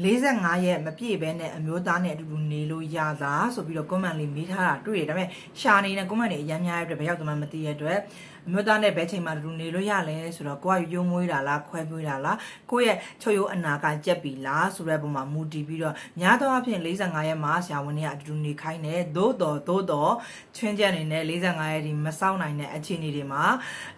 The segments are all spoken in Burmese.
45ရက်မပြည့်ဘဲနဲ့အမျိုးသားနဲ့အတူတူနေလို့ရလားဆိုပြီးတော့ comment လေးမေးထားတာတွေ့ရတယ်ဒါပေမဲ့ရှာနေတဲ့ comment တွေအများကြီးအတွက်ဘယ်ရောက်မှမသိရတဲ့အတွက်အမျိုးသားနဲ့ဘယ်ချိန်မှအတူတူနေလို့ရလဲဆိုတော့ကိုကရုံမွေးတာလားခွဲမွေးတာလားကိုယ့်ရဲ့ချုပ်ရိုးအနာကကြက်ပြီလားဆိုတဲ့ပုံမှာမူတည်ပြီးတော့များသောအားဖြင့်45ရက်မှာဆရာဝန်တွေကအတူတူနေခိုင်းတယ်သို့တော်သို့တော်ချွင်းချက်အနေနဲ့45ရက်ဒီမစောင့်နိုင်တဲ့အခြေအနေတွေမှာ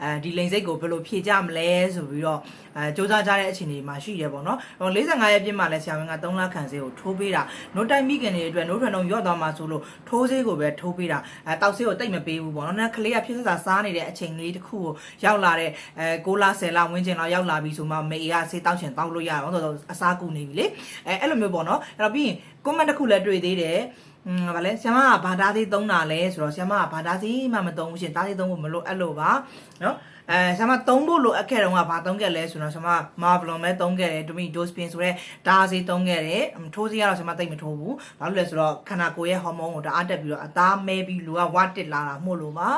အဲဒီလိန်စိတ်ကိုဘယ်လိုဖြေကြမလဲဆိုပြီးတော့အဲစူးစမ်းကြတဲ့အခြေအနေမှာရှိရပေါ့နော်ဟို45ရက်ပြည့်မှလည်းဆရာဝန်က3လခန့်ဆေးကိုထိုးပေးတာနှုတ်တိုက်မိခင်တွေအတွက်နှုတ်ထွန်းတော့ရော့သွားမှာဆိုလို့ထိုးဆေးကိုပဲထိုးပေးတာအဲတောက်ဆေးကိုတိတ်မပေးဘူးပေါ့နော်။ကလေးကဖြစ်စစာစားနေတဲ့အချိန်လေးတစ်ခုကိုရောက်လာတဲ့အဲ6လ10လဝင်းကျင်လောက်ရောက်လာပြီဆိုမှမေကဆေးတောက်ချင်တောက်လို့ရအောင်ဆိုတော့အစားကူနေပြီလေ။အဲအဲ့လိုမျိုးပေါ့နော်။အဲ့တော့ပြီးရင် comment တစ်ခုလည်းတွေ့သေးတယ်။ဗာလဲဆ iam ကဘာသားသေးသုံးတာလဲဆိုတော့ဆ iam ကဘာသားသေးမှမသုံးဘူးရှင်သားသေးသုံးဖို့မလို့အဲ့လိုပါနော်။ အဲကျွန်မသုံးဖို့လိုအပ်ခဲ့တော့ကဘာသုံးခဲ့လဲဆိုတော့ကျွန်မ Marvelon ပဲသုံးခဲ့တယ် Dumi Dospin ဆိုတဲ့ဒါစီသုံးခဲ့တယ်ထိုးစီကတော့ကျွန်မသိမ့်မထိုးဘူးဘာလို့လဲဆိုတော့ခန္ဓာကိုယ်ရဲ့ဟော်မုန်းကိုတအားတက်ပြီးတော့အသားမဲပြီးလူကဝတ်တက်လာတာမို့လို့ပါ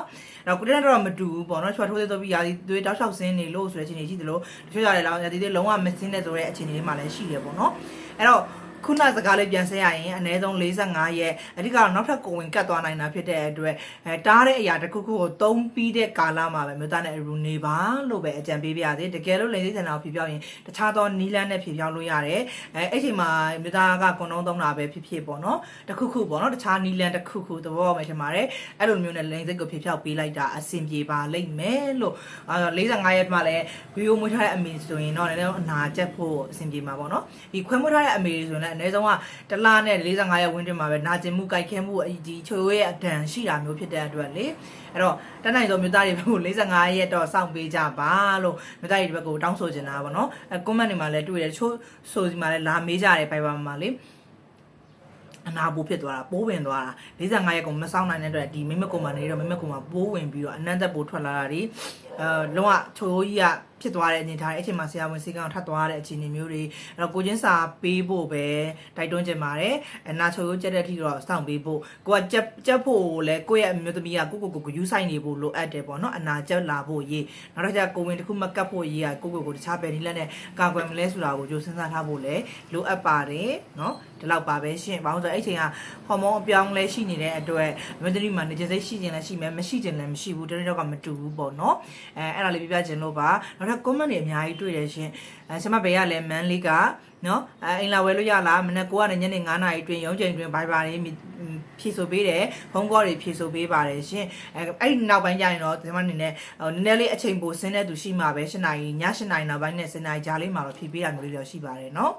အဲ့တော့ကိုတက်တော့မတူဘူးပေါ့နော်ချွတ်ထိုးသေးတော့ပြီးရာသီသွေးတောက်လျှောက်စင်းနေလို့ဆိုတဲ့အခြေအနေရှိသလိုတချို့ရတယ်လောက်ရာသီသွေးလုံးဝမစင်းတဲ့ဆိုတဲ့အခြေအနေတွေမှလည်းရှိတယ်ပေါ့နော်အဲ့တော့ ခုနစကားလေးပြန်ဆက်ရရင်အနည်းဆုံး45ရက်အဓိကတော့နောက်ထပ်ကိုဝင်ကတ်သွားနိုင်တာဖြစ်တဲ့အတွက်အဲတားတဲ့အရာတစ်ခုခုကိုသုံးပြီးတဲ့ကာလမှာပဲမြို့သားနဲ့အရူနေပါလို့ပဲအကြံပေးပြရစေတကယ်လို့လိန်စိတ်ဆန္ဒကိုဖြေပြောင်းရင်တခြားသောနီးလန်းနဲ့ဖြေပြောင်းလို့ရတယ်အဲအဲ့ချိန်မှာမြို့သားကကွန်တုံးသုံးတာပဲဖြစ်ဖြစ်ပေါ့နော်တစ်ခုခုပေါ့နော်တခြားနီးလန်းတစ်ခုခုသဘောပဲထင်ပါတယ်အဲ့လိုမျိုးနဲ့လိန်စိတ်ကိုဖြေပြောင်းပေးလိုက်တာအဆင်ပြေပါလိမ့်မယ်လို့အဲ45ရက်မှလည်းဗီဒီယိုမွေးထားတဲ့အမေဆိုရင်တော့လည်းအနာကျက်ဖို့အဆင်ပြေမှာပေါ့နော်ဒီခွဲမွေးထားတဲ့အမေဆိုရင်လည်းအနည်းဆုံးကတလားနဲ့45ရက်ဝန်းကျင်မှာပဲနာကျင်မှုကြိုက်ခဲမှုဒီချိုးရဲ့အဒံရှိတာမျိုးဖြစ်တဲ့အတွက်လေအဲ့တော့တန်းနိုင်သောမြို့သားတွေဘက်ကို45ရက်တော့စောင့်ပေးကြပါလို့မြို့သားတွေဘက်ကိုတောင်းဆိုချင်တာပါနော်အဲ comment တွေမှာလည်းတွေ့တယ်ချိုးဆိုဒီမှာလည်းလာမေးကြတယ်ပိုင်ပါမှာလေအနာပိုးဖြစ်သွားတာပိုးဝင်သွားတာ45ရက်ကိုမစောင့်နိုင်တဲ့အတွက်ဒီမိမကုံမှာနေတော့မိမကုံမှာပိုးဝင်ပြီးတော့အနန္တပိုးထွက်လာတာဒီအဲလုံးဝချိုးကြီးကဖြစ်သွားတဲ့အနေထားအဲ့ချိန်မှာဆရာဝန်စီကောင်ထပ်သွားတဲ့အခြေအနေမျိုးတွေအဲ့တော့ကိုချင်းစာပေးဖို့ပဲတိုက်တွန်းချင်ပါတယ်အနာချိုးရိုးကြက်တဲ့အထိတော့စောင့်ပေးဖို့ကိုကကြက်ကြက်ဖို့လဲကိုယ့်ရဲ့အမျိုးသမီးကကိုကိုကိုကိုယူဆိုင်နေဖို့လိုအပ်တယ်ပေါ့နော်အနာကြက်လာဖို့ရေးနောက်တစ်ချက်ကိုဝင်တစ်ခုမကတ်ဖို့ရေးကကိုကိုကိုတခြားပဲဒီလက်နဲ့ကာကွယ်မလဲဆိုတာကိုကြိုစဉ်းစားထားဖို့လဲလိုအပ်ပါတယ်နော်ဒီလောက်ပါပဲရှင့်ဘာလို့ဆိုအဲ့ချိန်ကဟော်မုန်းအပြောင်းလဲရှိနေတဲ့အတွက်အမျိုးသမီးမှာနေကျစိတ်ရှိခြင်းလည်းရှိမယ်မရှိခြင်းလည်းမရှိဘူးတနေ့တော့ကမတူဘူးပေါ့နော်အဲအဲ့ဒါလေးပြပြခြင်းလို့ပါနောက်ထပ် comment တွေအများကြီးတွေ့တယ်ရှင်အဲဆမဘေးကလည်းမန်လေးကနော်အဲအင်လာဝဲလို့ရလားမနေ့9ရက်ညနေ9နာရီတွင်ရုံးချိန်တွင်ဘိုင်ဘာတွေဖြည့်ဆိုပေးတယ်ဖုန်းကောတွေဖြည့်ဆိုပေးပါတယ်ရှင်အဲအဲ့ဒီနောက်ပိုင်းကျရင်တော့ဒီမှာနေနဲ့ဟိုနည်းနည်းလေးအချိန်ပိုဆင်းတဲ့သူရှိမှာပဲ7နာရီည7နာရီနောက်ပိုင်းနဲ့7နာရီကြားလေးမှာတော့ဖြည့်ပေးတာမျိုးလေးတော့ရှိပါတယ်နော်